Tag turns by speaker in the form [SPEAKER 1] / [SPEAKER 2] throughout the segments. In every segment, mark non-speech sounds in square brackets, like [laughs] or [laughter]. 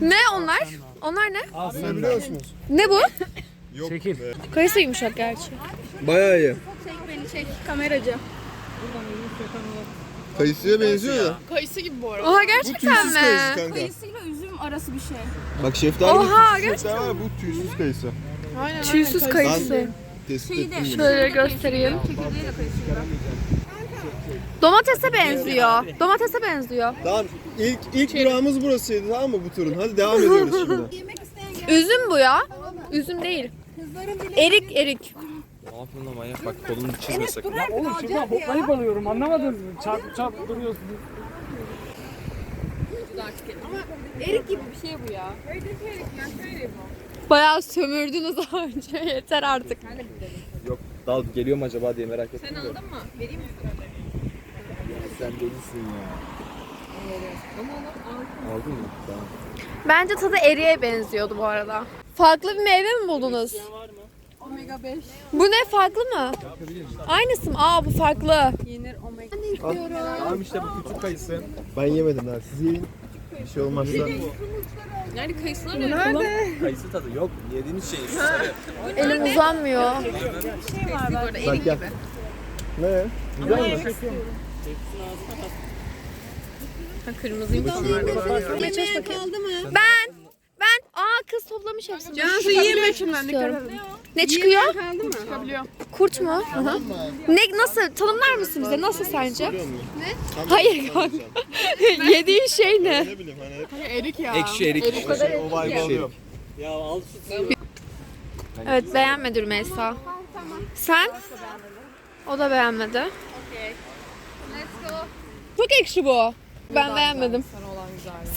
[SPEAKER 1] Ne onlar? Onlar ne?
[SPEAKER 2] Ne biliyor musunuz?
[SPEAKER 1] Ne bu?
[SPEAKER 2] Yok
[SPEAKER 3] Çekil.
[SPEAKER 2] be.
[SPEAKER 1] Kayısı yumuşak gerçi.
[SPEAKER 2] Bayağı iyi.
[SPEAKER 4] Çek beni çek kameracı.
[SPEAKER 2] Kayısıya benziyor da.
[SPEAKER 4] Kayısı gibi bu arada.
[SPEAKER 1] Oha
[SPEAKER 2] Bu
[SPEAKER 1] gerçekten
[SPEAKER 2] tüysüz kayısı
[SPEAKER 1] mi?
[SPEAKER 2] kanka.
[SPEAKER 4] Kayısıyla üzüm arası bir şey.
[SPEAKER 2] Bak şeftali
[SPEAKER 1] Oha,
[SPEAKER 2] tüysüz şeftali var ya, bu tüysüz kayısı.
[SPEAKER 4] Aynen
[SPEAKER 1] Tüysüz kayısı.
[SPEAKER 2] Tespit
[SPEAKER 4] Şeyi de-
[SPEAKER 2] ettim. bunu.
[SPEAKER 1] Şöyle göstereyim.
[SPEAKER 4] Çekirdeği de kayısıyla.
[SPEAKER 1] Domatese benziyor. Domatese benziyor.
[SPEAKER 2] Tamam ilk ilk durağımız burasıydı tamam mı bu turun? Hadi devam ediyoruz şimdi. [laughs]
[SPEAKER 1] Üzüm bu ya. Üzüm değil. Erik erik.
[SPEAKER 2] Ne yapıyorsun lan manyak bak kolumu çizme sakın.
[SPEAKER 3] Oğlum şuradan hoplayıp alıyorum anlamadınız mı? Çarp çarp duruyorsunuz.
[SPEAKER 4] Erik gibi bir şey bu ya.
[SPEAKER 1] Bayağı sömürdünüz daha önce. [laughs] Yeter artık.
[SPEAKER 2] Yok dal geliyor mu acaba diye merak ettim.
[SPEAKER 4] Sen aldın mı? Vereyim mi?
[SPEAKER 2] Sen delisin ya. Aldın mı? Tamam.
[SPEAKER 1] Bence tadı eriğe benziyordu bu arada. Farklı bir meyve mi buldunuz?
[SPEAKER 4] Omega 5.
[SPEAKER 1] Bu ne farklı mı? Aynısı mı? Aa bu farklı.
[SPEAKER 4] Yenir omega.
[SPEAKER 2] Tamam işte bu küçük kayısı. Ben yemedim daha. Siz yiyin. Bir şey olmazsa.
[SPEAKER 4] Nerede kayısılar nerede?
[SPEAKER 2] Kayısı tadı yok. Yediğiniz şey.
[SPEAKER 1] Elim uzanmıyor.
[SPEAKER 2] Bak gel. Ne? Güzel mi?
[SPEAKER 1] Kırmızıymış Ben ben aa kız toplamış hepsini.
[SPEAKER 4] Cansu yiyeme şundan
[SPEAKER 1] istiyorum. Ne çıkıyor?
[SPEAKER 4] Kaldı mı? Çıkabiliyor.
[SPEAKER 1] Kurt mu? Ne nasıl? Tanımlar mısın bize? Nasıl sence?
[SPEAKER 2] Ne?
[SPEAKER 1] Hayır kanka. [laughs] Yediğin şey ne?
[SPEAKER 2] Ne bileyim hani hep
[SPEAKER 4] Erik ya.
[SPEAKER 2] ekşi erik. O, şey, o vibe alıyor.
[SPEAKER 1] Evet beğenmedi Rümeysa. Sen? O da beğenmedi. Çok ekşi bu. Ben beğenmedim.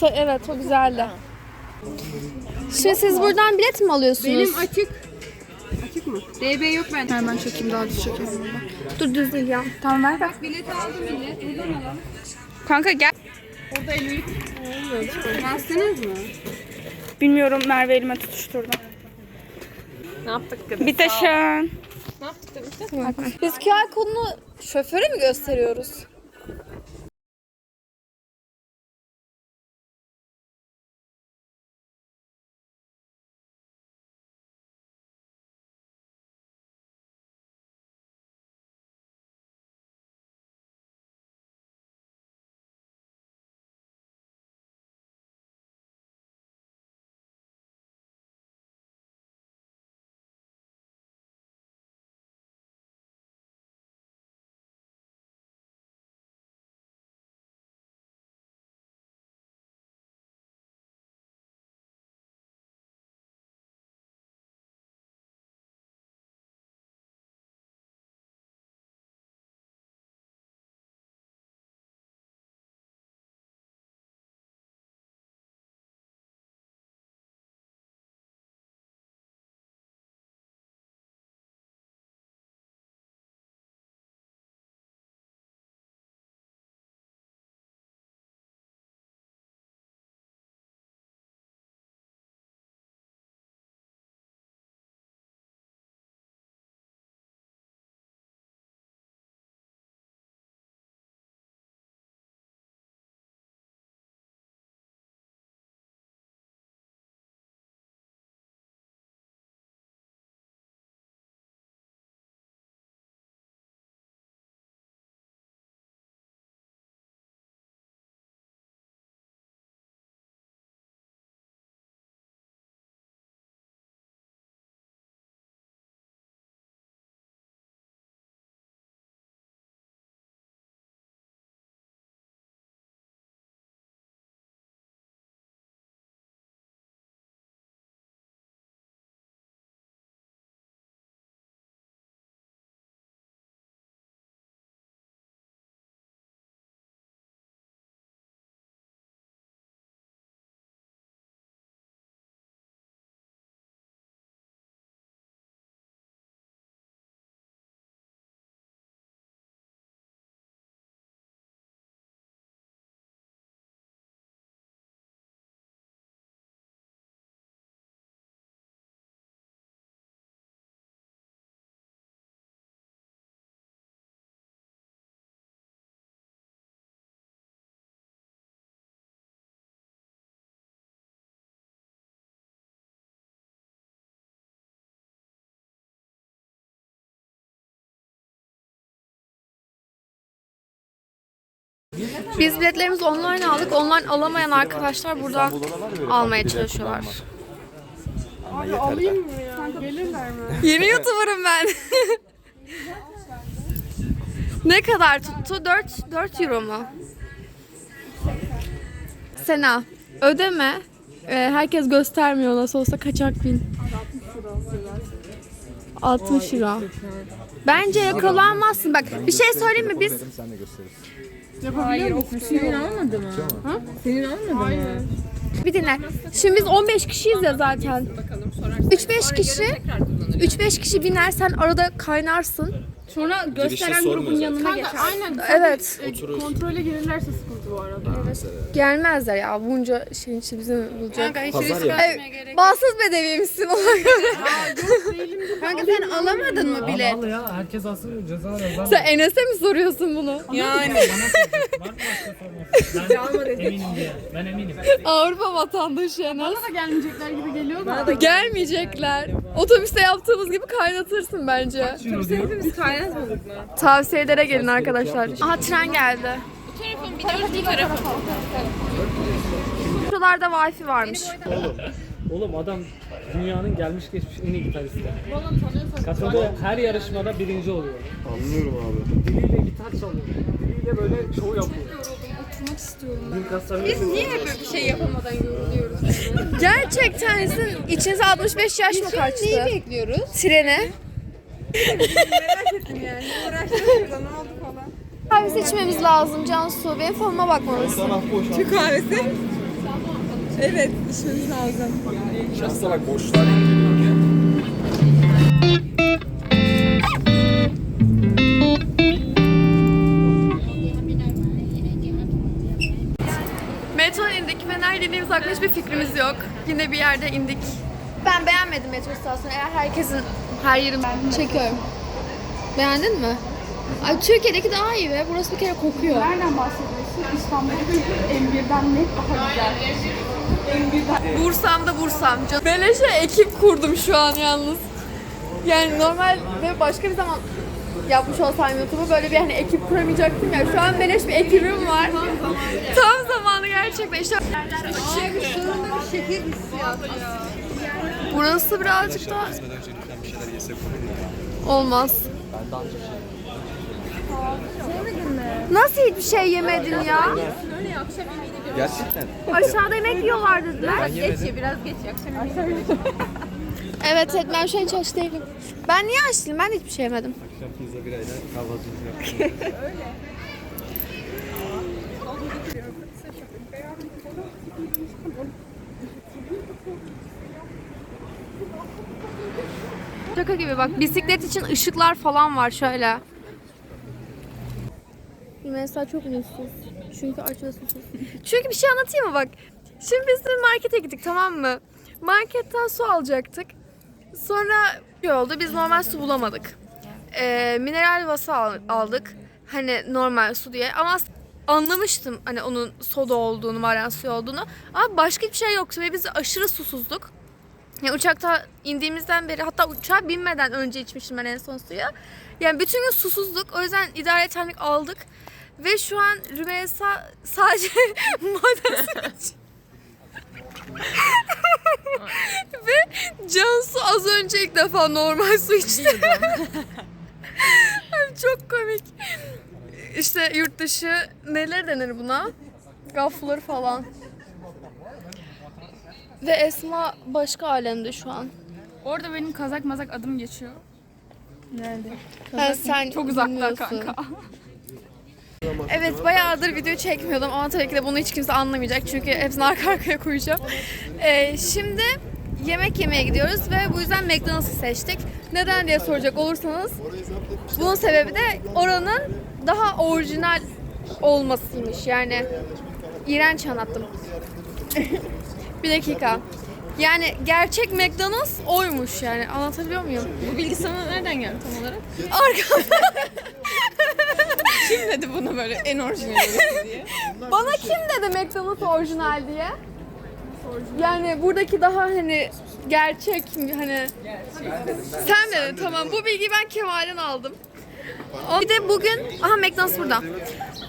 [SPEAKER 1] Sa- evet o güzeldi. Şimdi siz buradan bilet mi alıyorsunuz?
[SPEAKER 4] Benim açık. Açık mı? DB yok ben. Hemen çekeyim daha düz çekeyim.
[SPEAKER 1] Dur düz değil ya.
[SPEAKER 4] Tamam ver bak. Bilet aldım millet. Buradan alalım.
[SPEAKER 1] Kanka gel.
[SPEAKER 4] Orada 50'lik. Verseniz mi?
[SPEAKER 5] Bilmiyorum Merve elime tutuşturdu.
[SPEAKER 1] Ne yaptık kız?
[SPEAKER 5] Bir taşın.
[SPEAKER 1] Biz QR kodunu şoföre mi gösteriyoruz? Biz biletlerimizi online aldık. Online alamayan arkadaşlar buradan almaya çalışıyorlar.
[SPEAKER 4] Alayım mı ya? Gelirler mi?
[SPEAKER 1] Yeni YouTuber'ım ben. ne kadar tuttu? 4, 4 euro mu? Sena, ödeme. Ee, herkes göstermiyor nasıl olsa kaçak bin. 60 euro. Bence yakalanmazsın. Bak bir şey söyleyeyim mi? Biz
[SPEAKER 2] Sen de gösterirsin.
[SPEAKER 4] Hayır, senin almadı mı? Ha? Senin almadı mı? Hayır.
[SPEAKER 1] bir dinle. Şimdi biz 15 kişiyiz ya zaten. 3-5 kişi 3-5 kişi binersen arada kaynarsın.
[SPEAKER 4] Sonra gösteren grubun yanına geçer. Aynen.
[SPEAKER 1] Evet.
[SPEAKER 4] Kontrole gelirlerse sıkıntı bu arada.
[SPEAKER 1] Gelmezler ya bunca şeyin için bizi bulacak.
[SPEAKER 2] Pazar ya.
[SPEAKER 1] Evet, bağımsız bedeviymişsin ona göre. [laughs] [laughs]
[SPEAKER 4] Kanka sen alamadın mı bilet?
[SPEAKER 3] Al ya herkes alsın ceza yazar.
[SPEAKER 1] Sen Enes'e mi soruyorsun bunu?
[SPEAKER 4] Yani.
[SPEAKER 3] Var mı başka sorması? Ben eminim diye. Ben eminim.
[SPEAKER 1] Avrupa vatandaşı Enes.
[SPEAKER 4] Bana da gelmeyecekler gibi geliyor da.
[SPEAKER 1] Gelmeyecekler. Otobüste yaptığımız gibi kaynatırsın bence.
[SPEAKER 3] Şimdi diyor.
[SPEAKER 4] Biz kaynatmadık mı?
[SPEAKER 1] Tavsiyelere gelin arkadaşlar. Aha tren geldi. Şuralarda wifi varmış.
[SPEAKER 3] Oğlum adam dünyanın gelmiş geçmiş en iyi gitaristi. Katıldığı her yarışmada birinci oluyor.
[SPEAKER 2] Anlıyorum abi.
[SPEAKER 3] Diliyle gitar çalıyor. Diliyle böyle show yapıyor. Oturmak istiyorum ben. Biz
[SPEAKER 4] Niye hep böyle bir şey yapamadan yoruluyoruz?
[SPEAKER 1] Gerçekten sizin içinize 65 yaş mı kaçtı?
[SPEAKER 4] Neyi bekliyoruz?
[SPEAKER 1] Trene.
[SPEAKER 4] Merak ettim yani. Uğraştık şurada ne oldu falan.
[SPEAKER 1] Kahve seçmemiz lazım Cansu. Benim falıma bakmalısın.
[SPEAKER 4] Türk kahvesi. Evet, içmemiz lazım.
[SPEAKER 2] Da bak boşlar.
[SPEAKER 1] Metrodan indik ve nerede indiğimiz hakkında hiçbir fikrimiz yok. Yine bir yerde indik. Ben beğenmedim metro istasyonu. Eğer herkesin her yerim çekiyorum. Beğendin mi? Ay Türkiye'deki daha iyi ve burası bir kere kokuyor.
[SPEAKER 5] Nereden bahsediyorsun? İstanbul'daki M1'den net daha güzel. M1'den.
[SPEAKER 1] Bursam da Bursam. Beleşe ekip kurdum şu an yalnız. Yani normal ve başka bir zaman yapmış olsam YouTube'u böyle bir hani ekip kuramayacaktım ya. Şu an beleş bir ekibim var. Tam zamanı gerçekten. İşte
[SPEAKER 4] Şehir hissiyatı ya.
[SPEAKER 1] burası birazcık daha olmaz. Nasıl hiçbir şey yemedin ya?
[SPEAKER 2] Gerçekten.
[SPEAKER 1] Aşağıda yemek yiyorlar dediler.
[SPEAKER 4] Geç ya biraz geç ya. Akşam [laughs]
[SPEAKER 1] Evet evet ben şu an hiç aç değilim. Ben niye aç değilim? Ben hiçbir şey yemedim.
[SPEAKER 2] Akşam pizza birayla kahvaltımızı yaptık. [laughs]
[SPEAKER 1] Şaka gibi bak bisiklet için ışıklar falan var şöyle. Mesela çok mutsuz. Çünkü aç ve susuz. [laughs] Çünkü bir şey anlatayım mı bak. Şimdi biz dün markete gittik tamam mı? Marketten su alacaktık. Sonra şey oldu biz normal su bulamadık. Ee, mineral vası al- aldık. Hani normal su diye ama anlamıştım hani onun soda olduğunu, maden suyu olduğunu. Ama başka bir şey yoktu ve biz aşırı susuzduk. Ya uçakta indiğimizden beri hatta uçağa binmeden önce içmiştim ben en son suyu. Yani bütün gün susuzduk. O yüzden idare etenlik aldık. Ve şu an Rümeysa sadece [laughs] maden. [laughs] Ve Cansu az önce ilk defa normal su içti. [laughs] Ay, Çok komik. İşte yurt dışı neler denir buna? Gaflar falan. Ve Esma başka alemde şu an.
[SPEAKER 4] Orada benim kazak mazak adım geçiyor.
[SPEAKER 1] Ha, sen
[SPEAKER 4] Çok uzakta
[SPEAKER 1] bilmiyorsun.
[SPEAKER 4] kanka.
[SPEAKER 1] Evet bayağıdır video çekmiyordum ama tabii ki de bunu hiç kimse anlamayacak çünkü hepsini arka arkaya koyacağım. Ee, şimdi yemek yemeye gidiyoruz ve bu yüzden McDonald's'ı seçtik. Neden diye soracak olursanız bunun sebebi de oranın daha orijinal olmasıymış yani. iğrenç anlattım. [laughs] bir dakika. Yani gerçek McDonald's oymuş yani anlatabiliyor muyum?
[SPEAKER 4] Bu bilgi sana nereden geldi tam olarak?
[SPEAKER 1] Arka
[SPEAKER 4] Kim dedi bunu böyle en orijinali [laughs] diye?
[SPEAKER 1] Bana kim dedi McDonald's orijinal diye? Yani buradaki daha hani gerçek hani sen dedin tamam bu bilgiyi ben Kemal'den aldım. O- Bir de bugün, aha McDonald's burada.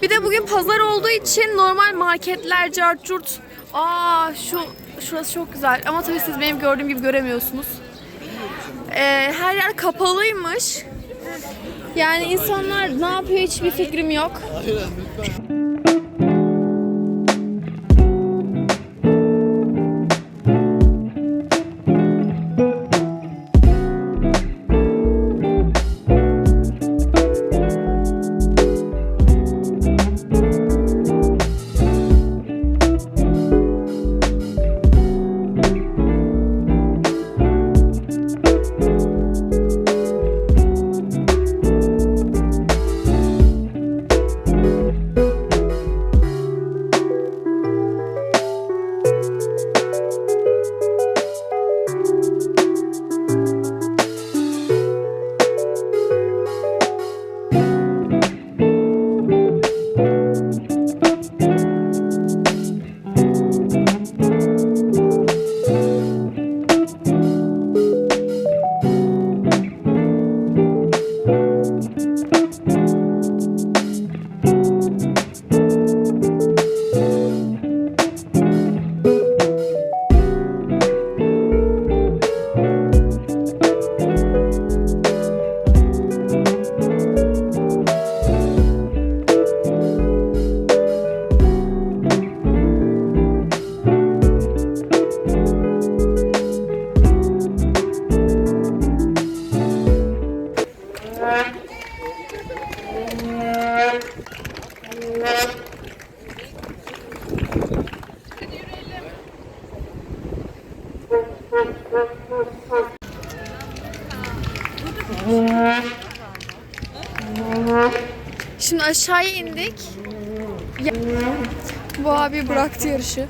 [SPEAKER 1] Bir de bugün pazar olduğu için normal marketler, cart curt. Aa şu, şurası çok güzel. Ama tabii siz benim gördüğüm gibi göremiyorsunuz. Ee, her yer kapalıymış. Yani insanlar ne yapıyor hiçbir fikrim yok. Şimdi aşağıya indik. Bu abi bıraktı yarışı.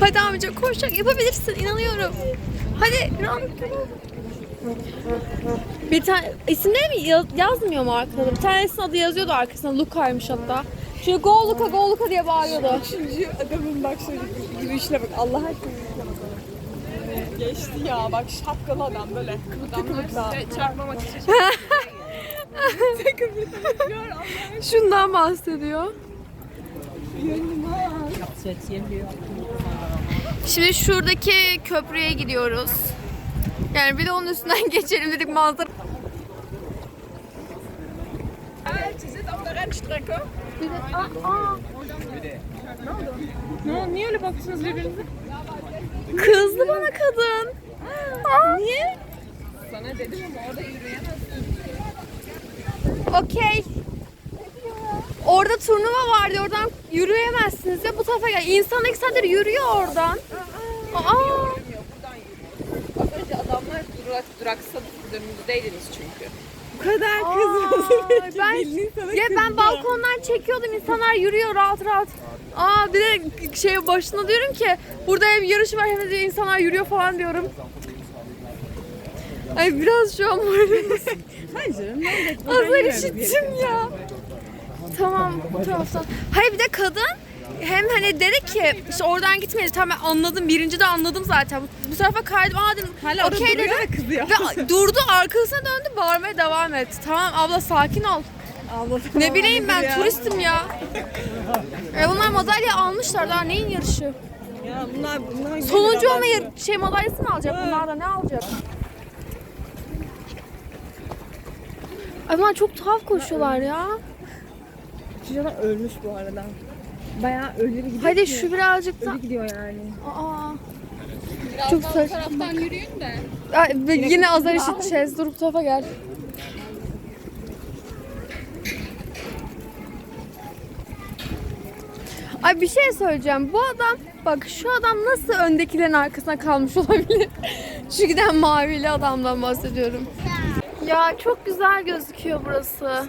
[SPEAKER 1] Hadi amca koşacak yapabilirsin inanıyorum. Hadi. Bir tane isimleri mi yaz- yazmıyor mu arkada? Bir tanesinin adı yazıyordu arkasında. Luka'ymış hatta. Şöyle go Luka go Luka diye bağırıyordu.
[SPEAKER 4] Üçüncü adamın bak şöyle yürüyüşüne bak. Allah aşkına. Geçti ya bak şapkalı adam böyle kıvıklı kıvıklı. [laughs] çarpmamak için. [laughs]
[SPEAKER 1] Şundan bahsediyor. Şimdi şuradaki köprüye gidiyoruz. Yani bir de onun üstünden [laughs] geçelim dedik manzara. Bir de, aa, aa.
[SPEAKER 4] Ne, niye öyle bakıyorsunuz birbirinize?
[SPEAKER 1] Kızdı bana kadın. Aa. Niye?
[SPEAKER 4] Sana dedim ama orada yürüyemezsin.
[SPEAKER 1] Okey. Orada turnuva var diyor. Oradan yürüyemezsiniz ya. Bu tarafa gel. İnsan iki saattir yürüyor oradan. Aa.
[SPEAKER 4] Az önce adamlar durak, duraksadı siz önümüzdeydiniz çünkü.
[SPEAKER 1] Aa, ben, ya ben balkondan çekiyordum insanlar yürüyor rahat rahat. Aa bir de şey başına diyorum ki burada hem yarış var hem de insanlar yürüyor falan diyorum. Ay biraz şu an moralim
[SPEAKER 4] Hayır
[SPEAKER 1] Azar işittim ya. Tamam bu taraftan. Hayır bir de kadın hem hani dedi ki işte oradan gitmedi. Tamam ben anladım. Birinci de anladım zaten. Bu, bu tarafa kaydım. Aa dedim.
[SPEAKER 4] Hala orada
[SPEAKER 1] okey
[SPEAKER 4] duruyor
[SPEAKER 1] dedim. ve durdu arkasına döndü bağırmaya devam etti. Tamam abla sakin ol. Ne bileyim ben turistim ya. [laughs] E bunlar madalya almışlar daha neyin yarışı?
[SPEAKER 4] Ya bunlar bunlar
[SPEAKER 1] Sonuncu olma yar- şey madalyası mı alacak bunlar da ne alacak? Ay bunlar çok tuhaf koşuyorlar ya.
[SPEAKER 4] Çocuklar ölmüş bu arada. Bayağı ölüleri gidiyor.
[SPEAKER 1] Hadi şu birazcık da.
[SPEAKER 4] Ölü gidiyor yani.
[SPEAKER 1] Aa. Çok saçma. taraftan yürüyün de. Ay, yine azar işiteceğiz. Dur bu tarafa gel. Ay bir şey söyleyeceğim. Bu adam bak şu adam nasıl öndekilerin arkasına kalmış [laughs] olabilir? şu giden mavili adamdan bahsediyorum. Ya çok güzel gözüküyor burası.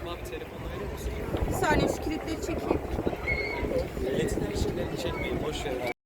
[SPEAKER 4] Bir saniye şu kilitleri çekeyim.
[SPEAKER 6] Milletin ilişkilerini çekmeyin boş ver.